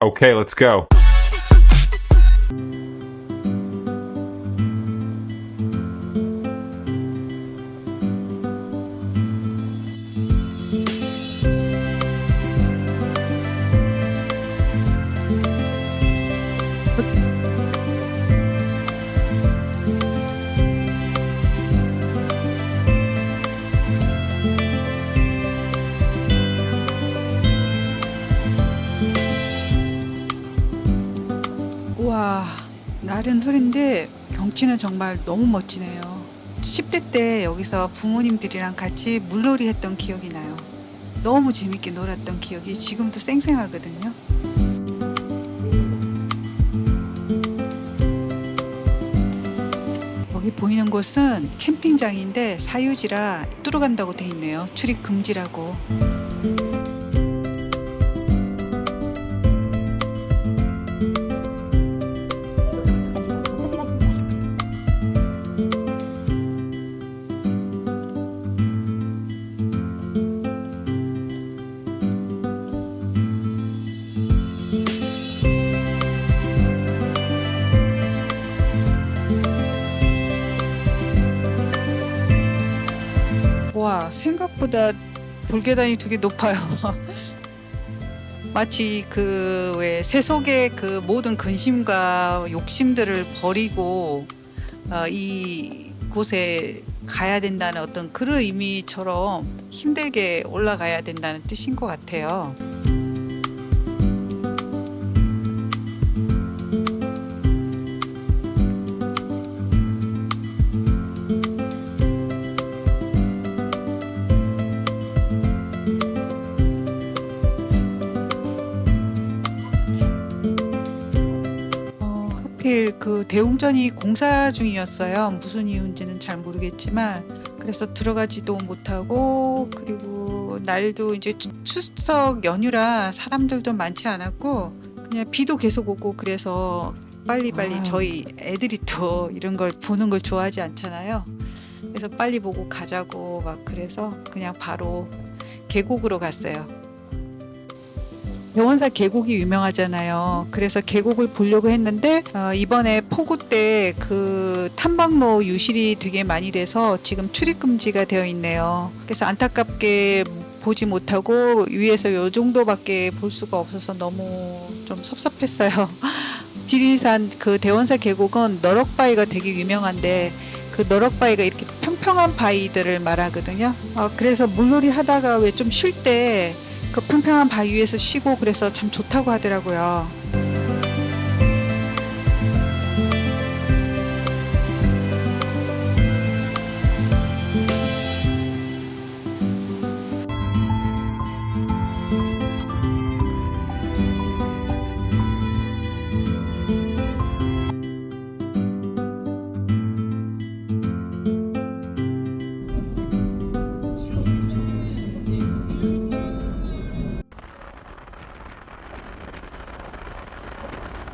Okay, let's go. 와, 날은 흐린데 경치는 정말 너무 멋지네요. 10대 때 여기서 부모님들이랑 같이 물놀이 했던 기억이 나요. 너무 재밌게 놀았던 기억이 지금도 생생하거든요. 여기 보이는 곳은 캠핑장인데 사유지라 뚫어간다고 돼 있네요. 출입 금지라고. 와, 생각보다 돌계단이 되게 높아요. 마치 그 왜 세속의 그 모든 근심과 욕심들을 버리고 어, 이 곳에 가야 된다는 어떤 그런 의미처럼 힘들게 올라가야 된다는 뜻인 것 같아요. 하필 그 대웅전이 공사 중이었어요. 무슨 이유인지는 잘 모르겠지만 그래서 들어가지도 못하고 그리고 날도 이제 추- 추석 연휴라 사람들도 많지 않았고 그냥 비도 계속 오고 그래서 빨리빨리 아유. 저희 애들이 또 이런 걸 보는 걸 좋아하지 않잖아요. 그래서 빨리 보고 가자고 막 그래서 그냥 바로 계곡으로 갔어요. 대원사 계곡이 유명하잖아요. 그래서 계곡을 보려고 했는데 어, 이번에 폭우 때 그 탐방로 유실이 되게 많이 돼서 지금 출입 금지가 되어 있네요. 그래서 안타깝게 보지 못하고 위에서 요 정도밖에 볼 수가 없어서 너무 좀 섭섭했어요. 지리산 그 대원사 계곡은 너럭바위가 되게 유명한데 그 너럭바위가 이렇게 평평한 바위들을 말하거든요. 어, 그래서 물놀이 하다가 왜 좀 쉴때 그 평평한 바위 위에서 쉬고 그래서 참 좋다고 하더라고요.